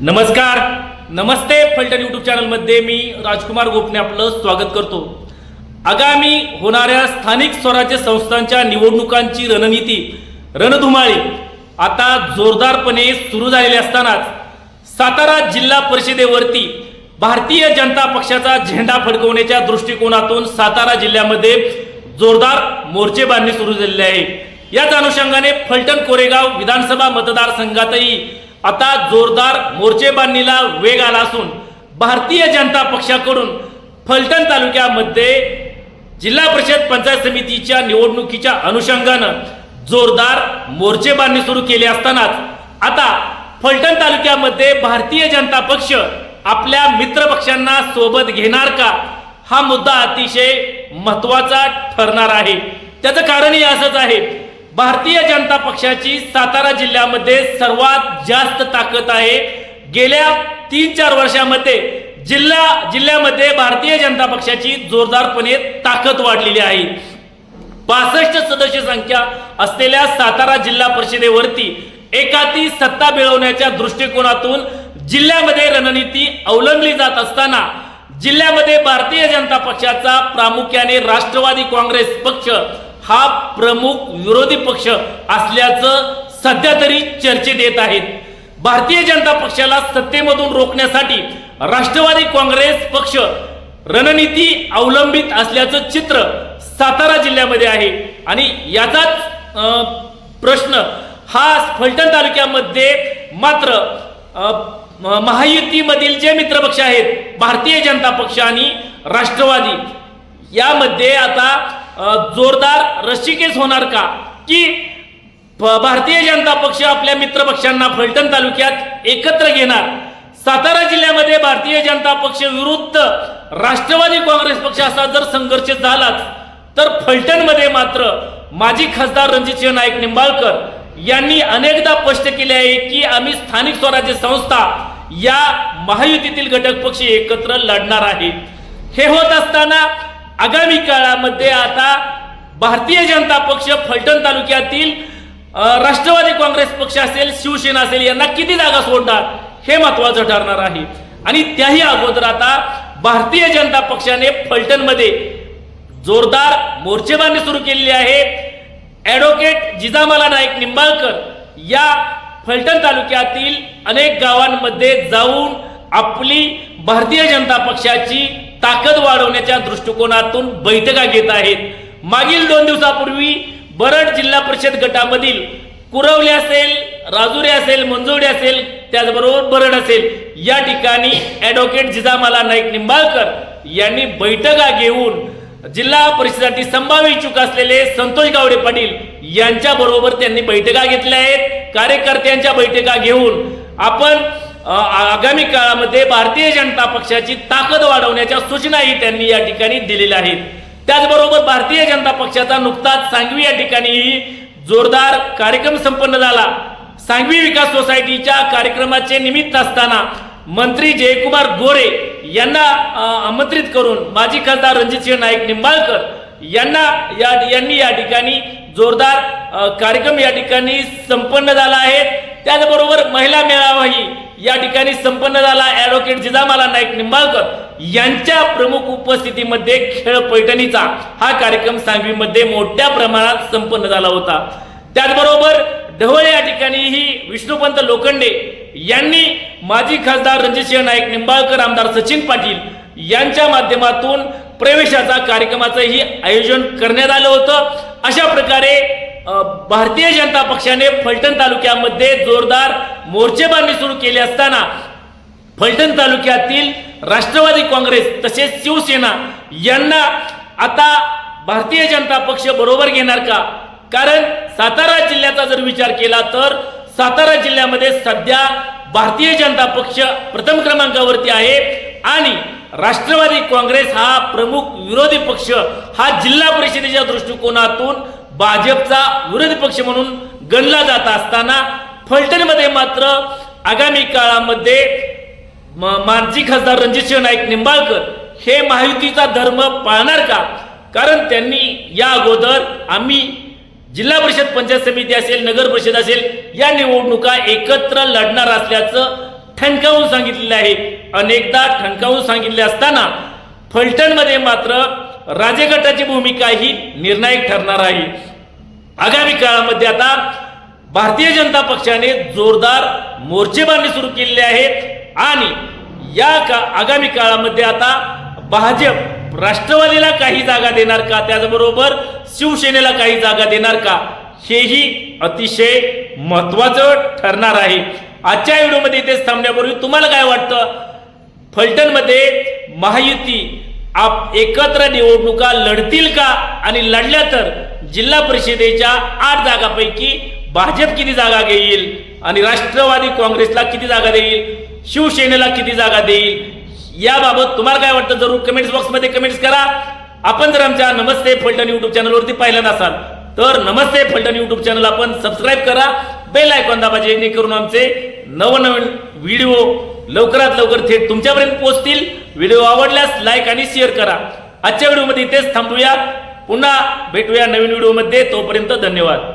नमस्कार. नमस्ते फलटण यूट्यूब चॅनलमध्ये मी राजकुमार गोपने आपलं स्वागत करतो. आगामी होणाऱ्या स्थानिक स्वराज्य संस्थांच्या निवडणुकांची रणनीती रणधुमाळी आता जोरदारपणे सुरू झालेली असतानाच सातारा जिल्हा परिषदेवरती भारतीय जनता पक्षाचा झेंडा फडकवण्याच्या दृष्टिकोनातून सातारा जिल्ह्यामध्ये जोरदार मोर्चेबांधणी सुरू झालेली आहे. याच अनुषंगाने फलटण कोरेगाव विधानसभा मतदारसंघातही आता जोरदार मोर्चेबांधणीला वेग आला असून भारतीय जनता पक्षाकडून फलटण तालुक्यामध्ये जिल्हा परिषद पंचायत समितीच्या निवडणुकीच्या अनुषंगानं जोरदार मोर्चेबांधणी सुरू केली असतानाच आता फलटण तालुक्यामध्ये भारतीय जनता पक्ष आपल्या मित्र पक्षांना सोबत घेणार का? हा मुद्दा अतिशय महत्त्वाचा ठरणार आहे. त्याचं कारणही असंच आहे. भारतीय जनता पक्षाची सातारा जिल्ह्यामध्ये सर्वात जास्त ताकद आहे. गेल्या तीन चार वर्षामध्ये जिल्हा जिल्ह्यामध्ये भारतीय जनता पक्षाची जोरदारपणे ताकद वाढलेली आहे. पासष्ट सदस्य संख्या असलेल्या सातारा जिल्हा परिषदेवरती एकाती सत्ता मिळवण्याच्या दृष्टिकोनातून जिल्ह्यामध्ये रणनीती अवलंबली जात असताना जिल्ह्यामध्ये भारतीय जनता पक्षाचा प्रामुख्याने राष्ट्रवादी काँग्रेस पक्ष हा प्रमुख विरोधी पक्ष असल्याचं सध्या तरी चर्चेत येत आहेत. भारतीय जनता पक्षाला सत्तेमधून रोखण्यासाठी राष्ट्रवादी काँग्रेस पक्ष रणनीती अवलंबित असल्याचं चित्र सातारा जिल्ह्यामध्ये आहे. आणि याचाच प्रश्न हा फलटण तालुक्यामध्ये मात्र महायुतीमधील जे मित्रपक्ष आहेत भारतीय जनता पक्ष आणि राष्ट्रवादी यामध्ये आता जोरदार रस्सीकेस होणार का? की प- भारतीय जनता पक्ष आपल्या मित्रपक्षांना फलटण तालुक्यात एकत्र घेणार. सातारा जिल्ह्यामध्ये भारतीय जनता पक्ष विरुद्ध राष्ट्रवादी काँग्रेस पक्ष असा जर संघर्ष झालाच तर फलटणमध्ये मात्र माजी खासदार रणजितसिंह नाईक निंबाळकर यांनी अनेकदा स्पष्ट केले आहे की आम्ही स्थानिक स्वराज्य संस्था या महायुतीतील घटक पक्ष एकत्र लढणार आहे. हे होत असताना आगामी काळामध्ये आता भारतीय जनता पक्ष फलटण तालुक्यातील राष्ट्रवादी काँग्रेस पक्ष असेल शिवसेना असेल यांना किती जागा सोडणार हे महत्वाचं ठरणार आहे. आणि त्याही अगोदर आता भारतीय जनता पक्षाने फलटणमध्ये जोरदार मोर्चेबांधणी सुरू केलेली आहे. ॲडव्होकेट जिजामाला नाईक निंबाळकर या फलटण तालुक्यातील अनेक गावांमध्ये जाऊन आपली भारतीय जनता पक्षाची ताकद वाढवण्याच्या दृष्टिकोनातून बैठका घेत आहेत. मागील दोन दिवसापूर्वी बरड जिल्हा परिषद गटामधील कुरवले असेल राजुरे असेल मंजोडी असेल त्याचबरोबर बरड असेल या ठिकाणी ॲडव्होकेट जिजामाला नाईक निंबाळकर यांनी बैठका घेऊन जिल्हा परिषदेसाठी संभाव्य इच्छुक असलेले संतोष गावडे पाटील यांच्याबरोबर त्यांनी बैठका घेतल्या आहेत. कार्यकर्त्यांच्या बैठका घेऊन आपण आगामी काळामध्ये भारतीय जनता पक्षाची ताकद वाढवण्याच्या सूचनाही त्यांनी या ठिकाणी दिलेल्या आहेत. त्याचबरोबर भारतीय जनता पक्षाचा नुकताच सांगवी या ठिकाणीही जोरदार कार्यक्रम संपन्न झाला. सांगवी विकास सोसायटीच्या कार्यक्रमाचे निमित्त असताना मंत्री जयकुमार गोरे यांना आमंत्रित करून माजी खासदार रणजितसिंह नाईक निंबाळकर यांना या यांनी या ठिकाणी जोरदार कार्यक्रम या ठिकाणी संपन्न झाला आहे. त्याचबरोबर महिला मेळावाही या ठिकाणी संपन्न झाला ॲडव्होकेट जिजामाला नाईक निंबाळकर. यांच्या प्रमुख उपस्थितीमध्ये खेळ पैठणीचा हा कार्यक्रम सांगवीमध्ये मोठ्या प्रमाणात संपन्न झाला होता. त्याचबरोबर ढवळे या ठिकाणीही विष्णुपंत लोखंडे यांनी माजी खासदार रणजितसिंह नाईक निंबाळकर आमदार सचिन पाटील यांच्या माध्यमातून प्रवेशाचा कार्यक्रमाचंही आयोजन करण्यात आलं होतं. अशा प्रकारे भारतीय जनता पक्षाने फलटण तालुक्यामध्ये जोरदार मोर्चेबांधणी सुरू केली असताना फलटण तालुक्यातील राष्ट्रवादी काँग्रेस तसेच शिवसेना यांना आता भारतीय जनता पक्ष बरोबर घेणार का? कारण सातारा जिल्ह्याचा जर विचार केला तर सातारा जिल्ह्यामध्ये सध्या भारतीय जनता पक्ष प्रथम क्रमांकावरती आहे आणि राष्ट्रवादी काँग्रेस हा प्रमुख विरोधी पक्ष हा जिल्हा परिषदेच्या दृष्टिकोनातून भाजपचा विरोधी पक्ष म्हणून गणला जात असताना फलटणमध्ये मात्र आगामी काळामध्ये म- माजी खासदार रणजितसिंह नाईक निंबाळकर हे महायुतीचा धर्म पाळणार का? कारण त्यांनी या अगोदर आम्ही जिल्हा परिषद पंचायत समिती असेल नगर परिषद असेल या निवडणुका एकत्र लढणार असल्याचं ठणकावून सांगितलेलं आहे. अनेकदा ठणकावून सांगितले असताना फलटणमध्ये मात्र राजेगटाची भूमिका ही निर्णायक ठरणार आहे. आगामी काळामध्ये आता भारतीय जनता पक्षाने जोरदार मोर्चेबांधणी सुरू केलेली आहेत. आणि या का आगामी काळामध्ये आता भाजप राष्ट्रवादीला काही जागा देणार का? त्याचबरोबर शिवसेनेला काही जागा देणार का? हेही अतिशय महत्वाचं ठरणार आहे. आजच्या व्हिडिओमध्ये इथेच थांबण्यापूर्वी तुम्हाला काय वाटतं? फलटणमध्ये महायुती आप एकत्र निवडणुका लढतील का? आणि लढल्या तर जिल्हा परिषदेच्या आठ जागापैकी भाजप किती जागा घेईल आणि राष्ट्रवादी काँग्रेसला किती जागा देईल? शिवसेनेला किती जागा देईल? याबाबत तुम्हाला काय वाटतं? जरूर कमेंट्स बॉक्समध्ये कमेंट्स करा. आपण जर आमच्या नमस्ते फलटण युट्यूब चॅनलवरती पाहिलं नसाल तर नमस्ते फलटण युट्यूब चॅनल आपण सबस्क्राईब करा. बेल आयकॉन दाबा जेणेकरून आमचे नवनवीन व्हिडिओ लवकरात लवकर थेट तुमच्यापर्यंत पोहोचतील. व्हिडिओ आवडल्यास लाईक आणि शेअर करा. आजच्या व्हिडिओमध्ये इथेच थांबूया. पुन्हा भेटूया नवीन व्हिडिओमध्ये. तोपर्यंत धन्यवाद.